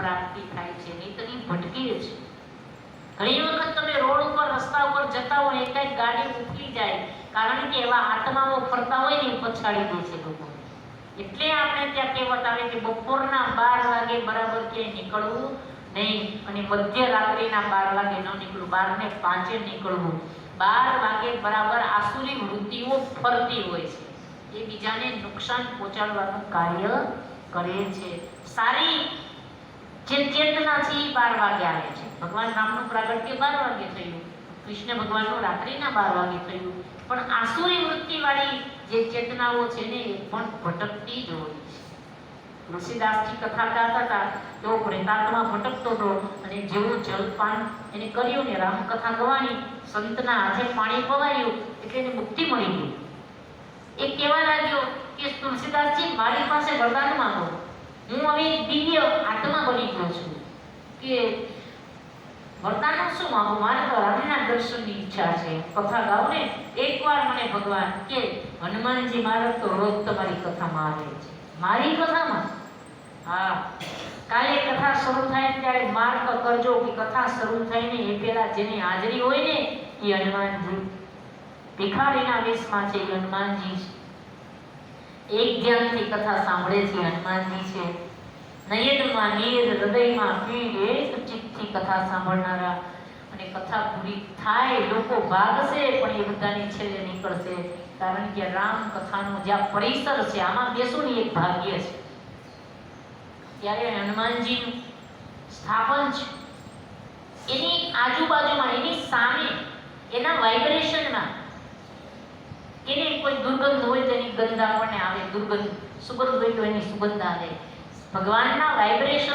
પ્રાપ્તિ થાય છે એ ભટકીએ છે. ઘણી વખત તમે રોડ ઉપર, રસ્તા ઉપર જતા હોય, એકાએક ગાડી ઉકલી જાય, કારણ કે એવા આત્માઓ ફરતા હોય ને પછાડી દે છે લોકો. એટલે આપણે ત્યાં કહેવત આવે કે બપોરના બાર વાગે બરાબર ક્યાંય નીકળવું નહીં અને મધ્ય રાત્રિના બાર વાગે ન નીકળવું બાર ને પાંચે નીકળવું. બાર વાગે બરાબર આસુરી વૃત્તિઓ ફરતી હોય છે. એ બીજાને નુકસાન પહોંચાડવાનું કાર્ય કરે છે. સારી જે ચેતના છે એ બાર વાગે આવે છે. ભગવાન રામનું પ્રાગટ્ય બાર વાગે થયું. કૃષ્ણ ભગવાનનું રાત્રિના બાર વાગે થયું. પણ આસુરી વૃત્તિવાળી જે ચેતનાઓ છે ને, એ પણ ભટકતી જ હોય છે. તુલસીદાસજી કથા ગાતા હતા. તેઓ પ્રેતાત્મા ભટકતો હતો અને જેવું જલપાન એને કર્યું ને રામકથા ગવાની, સંતના હાથે પાણી પવાયું એટલે એને મુક્તિ મળી ગઈ. એ કહેવા લાગ્યો કે તુલસીદાસજી, મારી પાસે વરદાન માંગો. હું હવે દિવ્ય આત્મા બની ગયો છું કે વર્તાનો શું માગું? મારે તો રાધેના દર્શનની ઈચ્છા છે. કથા ગાવ ને. એકવાર મને ભગવાન કે, હનુમાનજી મહારાજ તો રોજ તમારી કથામાં આવે છે. મારી કથામાં? હા. કાલે કથા શરૂ થાય ત્યારે માર્ક કરજો કે કથા શરૂ થાય ને એ પહેલા જેની હાજરી હોય ને, એ હનુમાનજી. ભિખારીના વેશમાં છે હનુમાનજી. છે એક ધ્યાનથી કથા સાંભળે છે હનુમાનજી છે. નયનમાં નીર હૃદયમાં પીડ એક ચિત્તથી કથા સાંભળનારા. અને કથા પૂરી થાય, લોકો ભાગશે, પણ એ બધાની છેલ્લે નીકળશે. કારણ કે રામ કથાનો જ્યાં પરિસર છે, આમાં બેસું એક ભાગ્ય છે. ત્યારે હનુમાનજીનું સ્થાપન છે. એની આજુબાજુમાં, એની સામે, એના વાઇબ્રેશનમાં એને કોઈ દુર્ગંધ હોય તેની ગંધ આપણને આવે, દુર્ગંધ, સુગંધ હોય તો એની સુગંધ આવે. ભગવાનના વાઇબ્રેશનો